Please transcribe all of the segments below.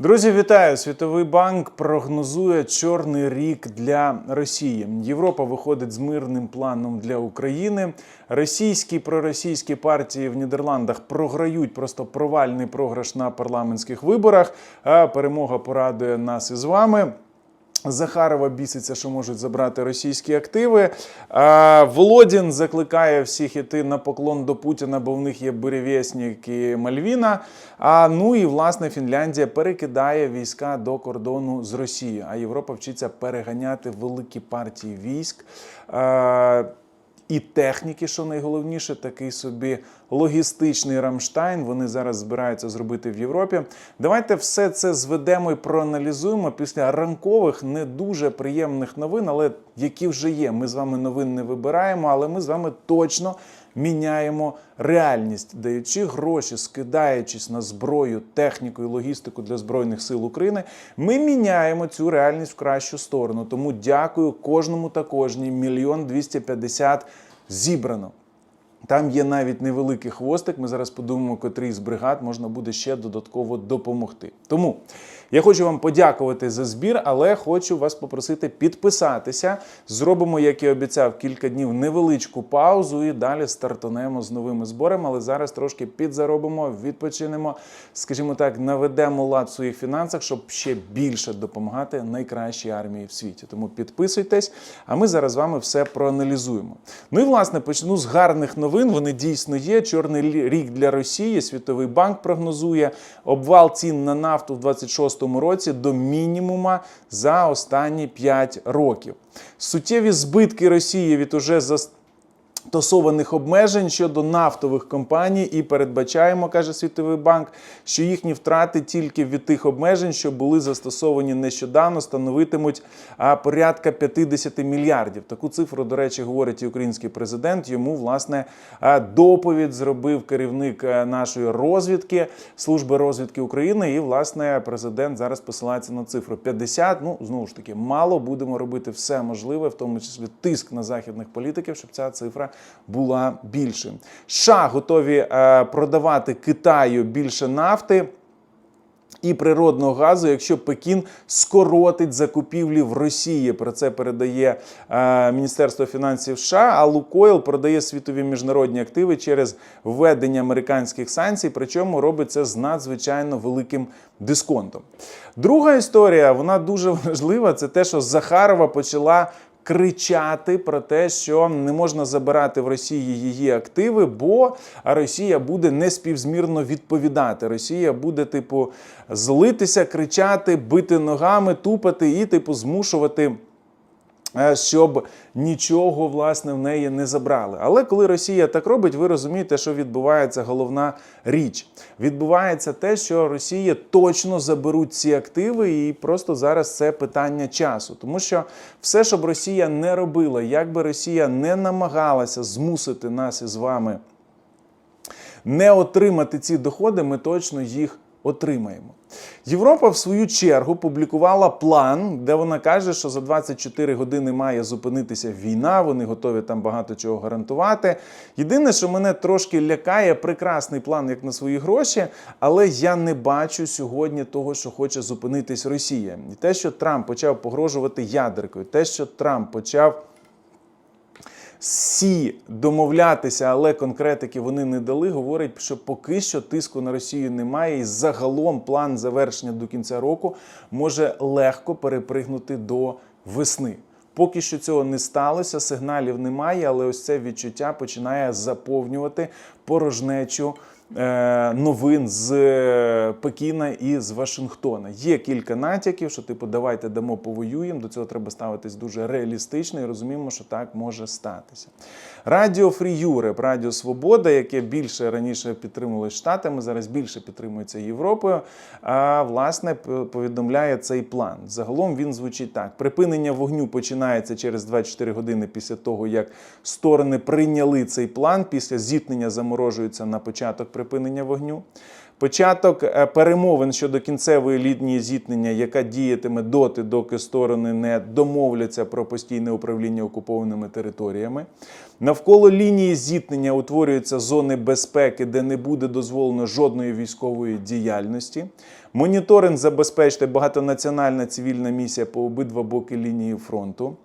Друзі, вітаю! Світовий банк прогнозує чорний рік для Росії. Європа виходить з мирним планом для України. Російські проросійські партії в Нідерландах програють просто провальний програш на парламентських виборах. А перемога порадує нас із вами. Захарова біситься, що можуть забрати російські активи. Володін закликає всіх іти на поклон до Путіна, бо в них є буревєсники Мальвіна. А ну і власне Фінляндія перекидає війська до кордону з Росією. А Європа вчиться переганяти великі партії військ. І техніки, що найголовніше, такий собі логістичний Рамштайн. Вони зараз збираються зробити в Європі. Давайте все це зведемо і проаналізуємо після ранкових не дуже приємних новин, але які вже є. Ми з вами новин не вибираємо, але ми з вами точно міняємо реальність, даючи гроші, скидаючись на зброю, техніку і логістику для збройних сил України. Ми міняємо цю реальність в кращу сторону. Тому дякую кожному та кожній. Мільйон двісті п'ятдесят зібрано. Там є навіть невеликий хвостик. Ми зараз подумаємо, котрий з бригад можна буде ще додатково допомогти. Тому я хочу вам подякувати за збір, але хочу вас попросити підписатися. Зробимо, як і обіцяв, кілька днів невеличку паузу і далі стартанемо з новими зборами. Але зараз трошки підзаробимо, відпочинемо, скажімо так, наведемо лад в своїх фінансах, щоб ще більше допомагати найкращій армії в світі. Тому підписуйтесь, а ми зараз з вами все проаналізуємо. Ну і власне почну з гарних новин. Вони дійсно є. Чорний рік для Росії. Світовий банк прогнозує обвал цін на нафту в 26-му році до мінімума за останні 5 років. Суттєві збитки Росії від уже Стосованих обмежень щодо нафтових компаній і передбачаємо, каже Світовий банк, що їхні втрати тільки від тих обмежень, що були застосовані нещодавно, становитимуть порядка 50 мільярдів. Таку цифру, до речі, говорить і український президент. Йому власне доповідь зробив керівник нашої розвідки служби розвідки України. І власне президент зараз посилається на цифру 50. Ну знову ж таки, мало будемо робити все можливе, в тому числі тиск на західних політиків, щоб ця цифра була більше. США готові е, продавати Китаю більше нафти. І природного газу, якщо Пекін скоротить закупівлі в Росії, про це передає е, Міністерство фінансів США. А Лукойл продає світові міжнародні активи через введення американських санкцій, причому робить це з надзвичайно великим дисконтом. Друга історія, вона дуже важлива. Це те, що Захарова почала кричати про те, що не можна забирати в Росії її активи, бо Росія буде неспівзмірно відповідати. Росія буде, типу, злитися, кричати, бити ногами, тупати і, типу, змушувати. Е, Щоб нічого власне в неї не забрали. Але коли Росія так робить, ви розумієте, що відбувається головна річ. Відбувається те, що Росія точно заберуть ці активи, і просто зараз це питання часу. Тому що все, що б Росія не робила, як би Росія не намагалася змусити нас із вами не отримати ці доходи, ми точно їх отримаємо. Європа, в свою чергу, публікувала план, де вона каже, що за 24 години має зупинитися війна. Вони готові там багато чого гарантувати. Єдине, що мене трошки лякає, прекрасний план, як на свої гроші, але я не бачу сьогодні того, що хоче зупинитись Росія. І те, що Трамп почав погрожувати ядеркою, те, що Трамп почав всі домовлятися, але конкретики вони не дали. Говорить, що поки що тиску на Росію немає, і загалом план завершення до кінця року може легко перепригнути до весни. Поки що цього не сталося, сигналів немає, але ось це відчуття починає заповнювати порожнечу новин з е, Пекіна і з Вашингтона. Є кілька натяків, що типу давайте дамо повоюємо. До цього треба ставитись дуже реалістично і розуміємо, що так може статися. Радіо Free Europe, Радіо Свобода, яке більше раніше підтримувалось Штатами, зараз більше підтримується Європою. А власне повідомляє цей план. Загалом він звучить так: припинення вогню починається через 24 години після того, як сторони прийняли цей план. Після зіткнення заморожується на початок припинення вогню. Початок е, перемовин щодо кінцевої лінії зіткнення, яка діятиме доти, доки сторони не домовляться про постійне управління окупованими територіями. Навколо лінії зіткнення утворюються зони безпеки, де не буде дозволено жодної військової діяльності. Моніторинг забезпечити багатонаціональна цивільна місія по обидва боки лінії фронту.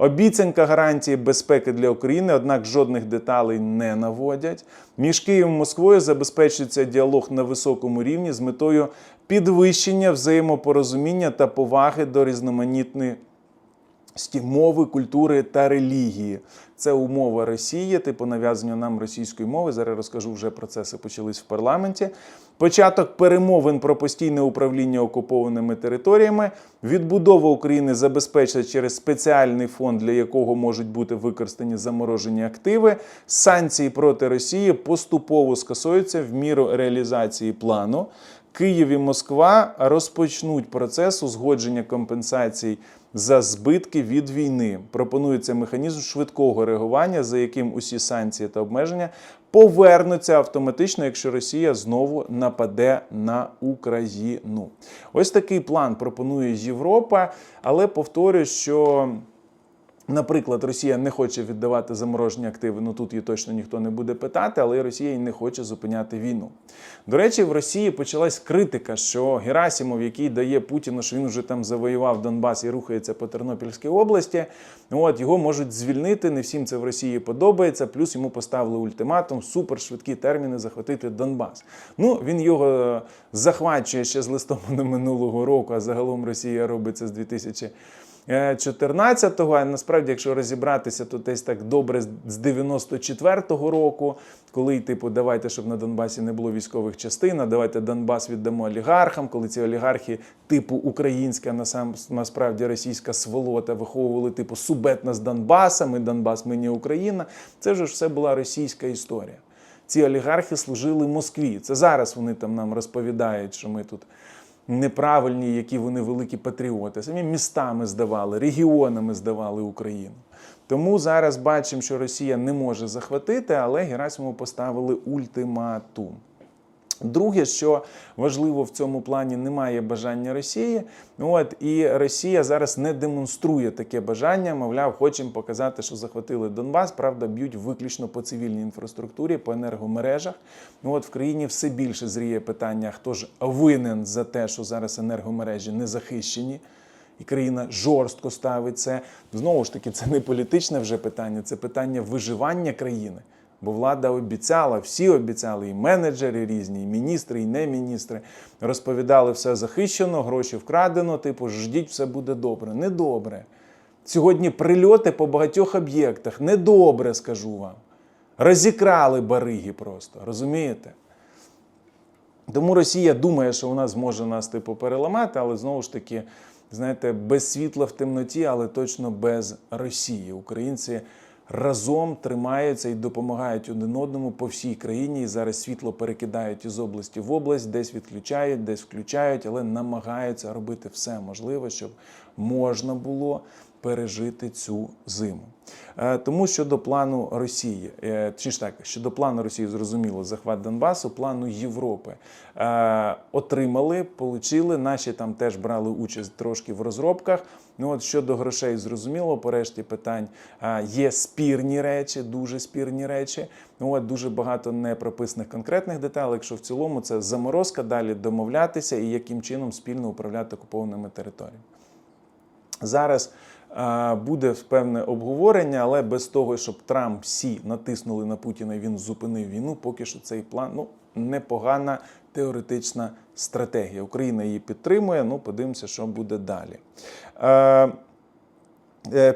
Обіцянка гарантії безпеки для України, однак жодних деталей не наводять. Між Києвом і Москвою забезпечується діалог на високому рівні з метою підвищення взаємопорозуміння та поваги до різноманітної мови, культури та релігії. Це умова Росії, типу нав'язання нам російської мови. Зараз розкажу вже процеси почались в парламенті. Початок перемовин про постійне управління окупованими територіями. Відбудова України забезпечена через спеціальний фонд, для якого можуть бути використані заморожені активи. Санкції проти Росії поступово скасуються в міру реалізації плану. Київ і Москва розпочнуть процес узгодження компенсацій за збитки від війни. Пропонується механізм швидкого реагування, за яким усі санкції та обмеження повернуться автоматично, якщо Росія знову нападе на Україну. Ось такий план пропонує Європа, але повторюю, що. Наприклад, Росія не хоче віддавати заморожені активи. Ну тут її точно ніхто не буде питати, але Росія й не хоче зупиняти війну. До речі, в Росії почалась критика, що Герасімов, який дає Путіну, що він вже там завоював Донбас і рухається по Тернопільській області. От його можуть звільнити. Не всім це в Росії подобається. Плюс йому поставили ультиматум, супершвидкі терміни захватити Донбас. Ну він його захвачує ще з листопада минулого року. А загалом Росія робить це з 2000 14-го, а насправді, якщо розібратися, то десь так добре з 94-го року, коли, типу, давайте, щоб на Донбасі не було військових частин, а давайте Донбас віддамо олігархам, коли ці олігархи, типу українська, насам, насправді російська сволота, виховували типу субетна з Донбаса, ми Донбас, ми не Україна. Це ж все була російська історія. Ці олігархи служили Москві. Це зараз вони там нам розповідають, що ми тут неправильні, які вони великі патріоти. Самі містами здавали, регіонами здавали Україну. Тому зараз бачимо, що Росія не може захватити, але Герасимову поставили ультиматум. Друге, що важливо в цьому плані, немає бажання Росії. От і Росія зараз не демонструє таке бажання. Мовляв, хочемо показати, що захватили Донбас. Правда, б'ють виключно по цивільній інфраструктурі, по енергомережах. От в країні все більше зріє питання, хто ж винен за те, що зараз енергомережі не захищені. І країна жорстко ставить це. Знову ж таки, це не політичне вже питання, це питання виживання країни. Бо влада обіцяла, всі обіцяли, і менеджери різні, і міністри, і не міністри. Розповідали, все захищено, гроші вкрадено, типу, ждіть, все буде добре. Недобре. Сьогодні прильоти по багатьох об'єктах. Недобре, скажу вам. Розікрали бариги просто, розумієте? Тому Росія думає, що вона зможе нас типу переламати, але знову ж таки, знаєте, без світла в темноті, але точно без Росії. Українці разом тримаються і допомагають один одному по всій країні. І зараз світло перекидають із області в область, десь відключають, десь включають, але намагаються робити все можливе, щоб можна було пережити цю зиму. Е, Тому щодо плану Росії, е, чи ж так, щодо плану Росії, зрозуміло, захват Донбасу, плану Європи е, отримали, получили. Наші там теж брали участь трошки в розробках. Ну от щодо грошей, зрозуміло, по решті питань є спірні речі, дуже спірні речі. Ну от дуже багато не прописаних конкретних деталей. Якщо в цілому це заморозка, далі домовлятися і яким чином спільно управляти окупованими територіями. Зараз буде певне обговорення, але без того, щоб Трамп всі натиснули на Путіна, він зупинив війну. Поки що цей план ну непогана теоретична стратегія. Україна її підтримує. Ну, подивимося, що буде далі. Е,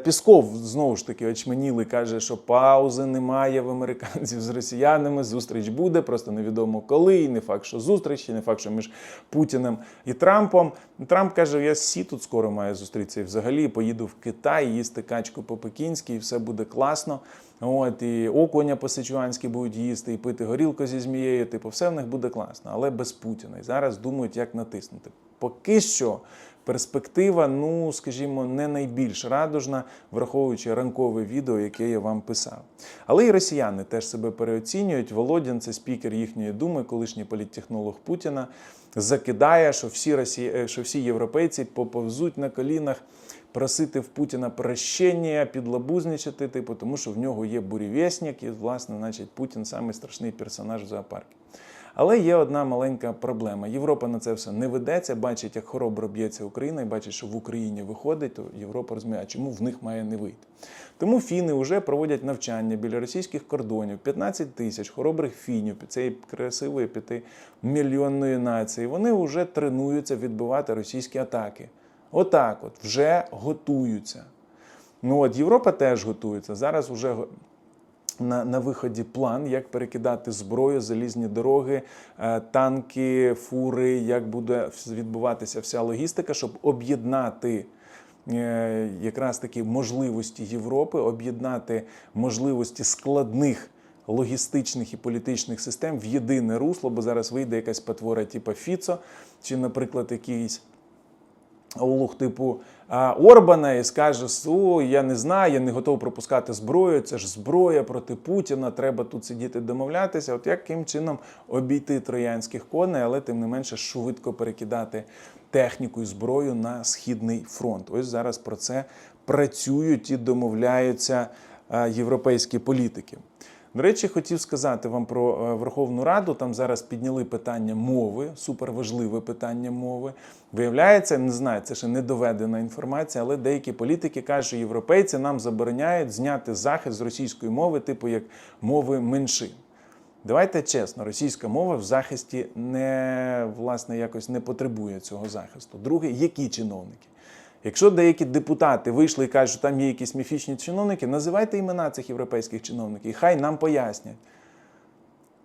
Пісков знову ж таки очманілий каже, що паузи немає в американців з росіянами. Зустріч буде, просто невідомо коли. І не факт, що зустріч, і не факт, що між Путіним і Трампом. Трамп каже: я сі тут скоро маю зустрітися. І взагалі поїду в Китай, їсти качку по-пекінськи, і все буде класно. От і окуня по-сичуанськи будуть їсти, і пити горілку зі змією. Типу, все в них буде класно, але без Путіна. І зараз думають, як натиснути. Поки що перспектива, ну скажімо, не найбільш радужна, враховуючи ранкове відео, яке я вам писав. Але і росіяни теж себе переоцінюють. Володін, це спікер їхньої думи, колишній політтехнолог Путіна, закидає, що всі росі... е, що всі європейці поповзуть на колінах. Просити в Путіна прощення, підлабузничати, типу, тому що в нього є бурєвєснік, і, власне, значить, Путін самий страшний персонаж в зоопарку. Але є одна маленька проблема. Європа на це все не ведеться, бачить, як хоробро б'ється Україна, і бачить, що в Україні виходить, то Європа розуміє, а чому в них має не вийти. Тому фіни вже проводять навчання біля російських кордонів. 15 тисяч хоробрих фінів цієї красивої п'ятимільйонної нації. Вони вже тренуються відбивати російські атаки. Отак, от вже готуються. Ну от Європа теж готується. Зараз вже на, на виході план, як перекидати зброю, залізні дороги, е, танки, фури, як буде відбуватися вся логістика, щоб об'єднати. е, Якраз такі можливості Європи, об'єднати можливості складних логістичних і політичних систем в єдине русло, бо зараз вийде якась потвора, типу Фіцо, чи, наприклад, якийсь Олух типу Орбана і скаже: О, я не знаю, я не готов пропускати зброю. Це ж зброя проти Путіна. Треба тут сидіти домовлятися. От яким чином обійти троянських коней, але тим не менше швидко перекидати техніку і зброю на східний фронт. Ось зараз про це працюють і домовляються європейські політики. До речі, хотів сказати вам про е, Верховну Раду. Там зараз підняли питання мови, суперважливе питання мови. Виявляється, не знаю, це ще не доведена інформація, але деякі політики кажуть, що європейці нам забороняють зняти захист з російської мови, типу як мови меншин. Давайте чесно, російська мова в захисті не власне якось не потребує цього захисту. Друге, які чиновники? Якщо деякі депутати вийшли і кажуть, що там є якісь міфічні чиновники, називайте імена цих європейських чиновників, і хай нам пояснять.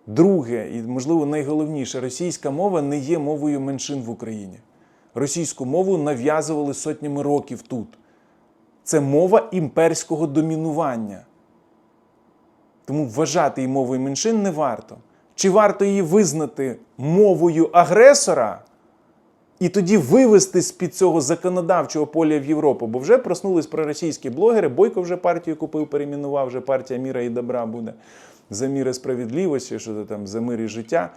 Друге, і можливо найголовніше, російська мова не є мовою меншин в Україні. Російську мову нав'язували сотнями років тут. Це мова імперського домінування. Тому вважати її мовою меншин не варто. Чи варто її визнати мовою агресора? І тоді вивести з-під цього законодавчого поля в Європу, бо вже проснулись проросійські блогери. Бойко вже партію купив, перейменував, вже партія міра і добра буде за міри справедливості, що це там за мир і життя.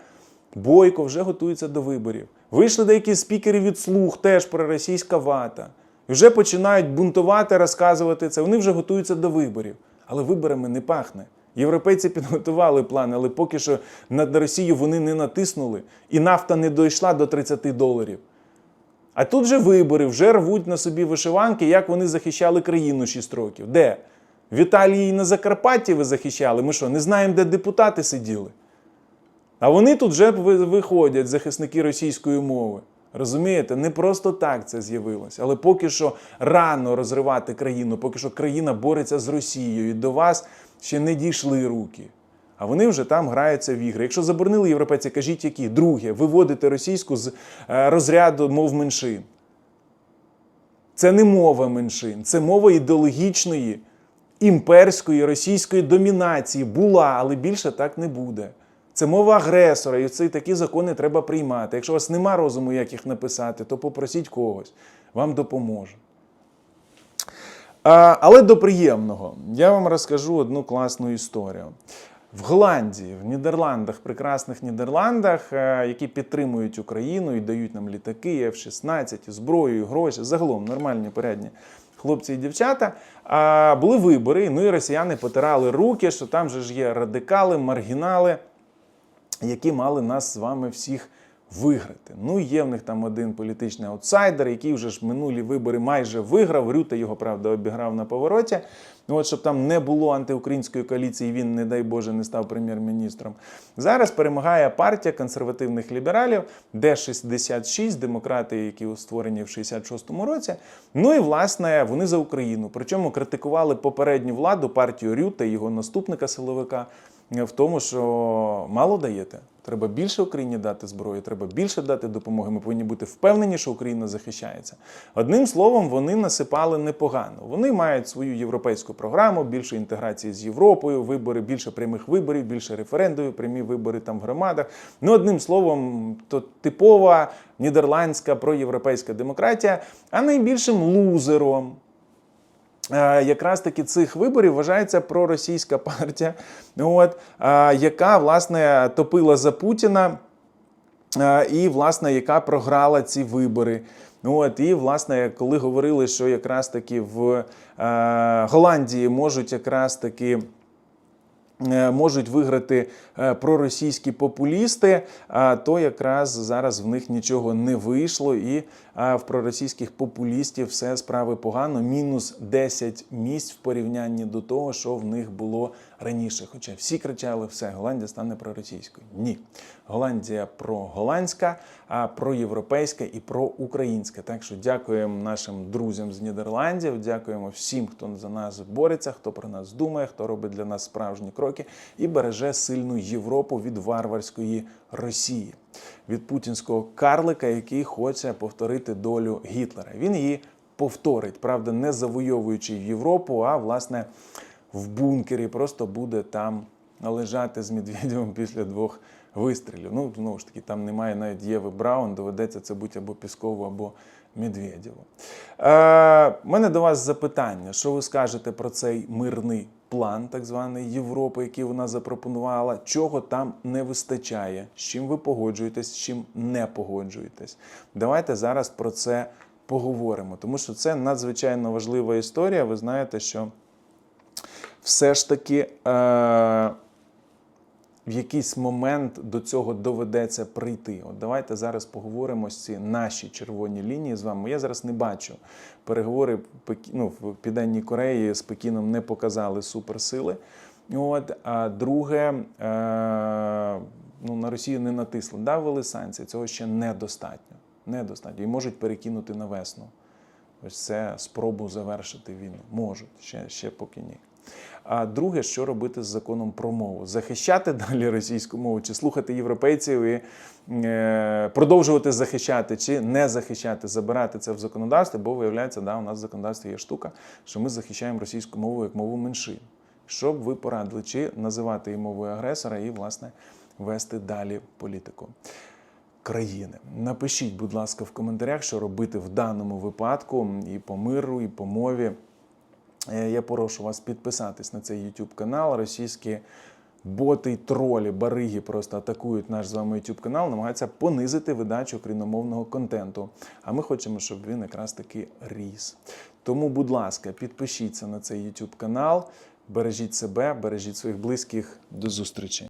Бойко вже готується до виборів. Вийшли деякі спікери від слуг, теж проросійська вата. І вже починають бунтувати, розказувати це. Вони вже готуються до виборів. Але виборами не пахне. Європейці підготували план, але поки що на Росію вони не натиснули, і нафта не дійшла до 30 доларів. А тут же вибори, вже рвуть на собі вишиванки, як вони захищали країну 6 років. Де? В Італії і на Закарпатті ви захищали. Ми що, не знаємо, де депутати сиділи? А вони тут вже виходять, захисники російської мови. Розумієте, не просто так це з'явилося, але поки що рано розривати країну, поки що країна бореться з Росією, і до вас ще не дійшли руки. А вони вже там граються в ігри. Якщо заборонили європейці, кажіть які. Друге, виводити російську з е, розряду мов меншин. Це не мова меншин, це мова ідеологічної, імперської російської домінації. Була, але більше так не буде. Це мова агресора, і це такі закони треба приймати. Якщо у вас нема розуму, як їх написати, то попросіть когось, вам допоможе. А, але до приємного. Я вам розкажу одну класну історію. В Голландії, в Нідерландах, прекрасних Нідерландах, е, які підтримують Україну і дають нам літаки, і F-16, і зброю, гроші, загалом нормальні порядні хлопці і дівчата. А, були вибори, ну і росіяни потирали руки, що там же ж є радикали, маргінали, які мали нас з вами всіх виграти. Ну, є в них там один політичний аутсайдер, який вже ж минулі вибори майже виграв. Рюта його, правда, обіграв на повороті. Ну, от щоб там не було антиукраїнської коаліції, він, не дай Боже, не став прем'єр-міністром. Зараз перемагає партія консервативних лібералів, Д-66, демократи, які створені в 66-му році. Ну і власне вони за Україну. Причому критикували попередню владу, партію Рюта його наступника силовика в тому, що мало даєте. Треба більше Україні дати зброї, треба більше дати допомоги. Ми повинні бути впевнені, що Україна захищається. Одним словом, вони насипали непогано. Вони мають свою європейську програму, більше інтеграції з Європою, вибори, більше прямих виборів, більше референдумів, прямі вибори там в громадах. Ну, одним словом, то типова нідерландська проєвропейська демократія, а найбільшим лузером якраз таки цих виборів вважається проросійська партія, от, е, яка власне топила за Путіна. е, І, власне, яка програла ці вибори. От, і, власне, коли говорили, що якраз таки в е, Голландії можуть якраз таки е, можуть виграти е, проросійські популісти, то якраз зараз в них нічого не вийшло, і в проросійських популістів все справи погано. Мінус 10 місць в порівнянні до того, що в них було раніше. Хоча всі кричали, все, Голландія стане проросійською. Ні. Голландія проголландська, а проєвропейська і проукраїнська. Так що дякуємо нашим друзям з Нідерландів, дякуємо всім, хто за нас бореться, хто про нас думає, хто робить для нас справжні кроки і береже сильну Європу від варварської Росії, від путінського карлика, який хоче повторити долю Гітлера. Він її повторить, правда, не завойовуючи Європу, а власне в бункері просто буде там лежати з Медведєвим після двох вистрілів. Ну, знову ж таки, там немає навіть Єви Браун, доведеться це бути або Піскову, або Медведєву. Е, мене до вас запитання: що ви скажете про цей мирний план, так званий Європи, який вона запропонувала? Чого там не вистачає? З чим ви погоджуєтесь, з чим не погоджуєтесь? Давайте зараз про це поговоримо, тому що це надзвичайно важлива історія. Ви знаєте, що все ж таки е, в якийсь момент до цього доведеться прийти. От давайте зараз поговоримо з ці наші червоні лінії з вами. Я зараз не бачу. Переговори ну, в Південній Кореї з Пекіном не показали суперсили. От, а друге, е, ну, на Росію не натисли. Да, санкції, цього ще недостатньо. Недостатньо. І можуть перекинути на весну. Ось це спробу завершити війну. Можуть, ще, ще поки ні. А друге, що робити з законом про мову? Захищати далі російську мову, чи слухати європейців і е, продовжувати захищати, чи не захищати, забирати це в законодавстві, бо виявляється, да, у нас в законодавстві є штука, що ми захищаємо російську мову як мову меншин. Що б ви порадили, чи називати її мовою агресора і, власне, вести далі політику країни. Напишіть, будь ласка, в коментарях, що робити в даному випадку і по миру, і по мові. Е, Я прошу вас підписатись на цей YouTube канал. Російські боти й тролі, бариги просто атакують наш з вами YouTube канал, намагаються понизити видачу україномовного контенту. А ми хочемо, щоб він якраз таки ріс. Тому, будь ласка, підпишіться на цей YouTube канал, бережіть себе, бережіть своїх близьких. До зустрічі.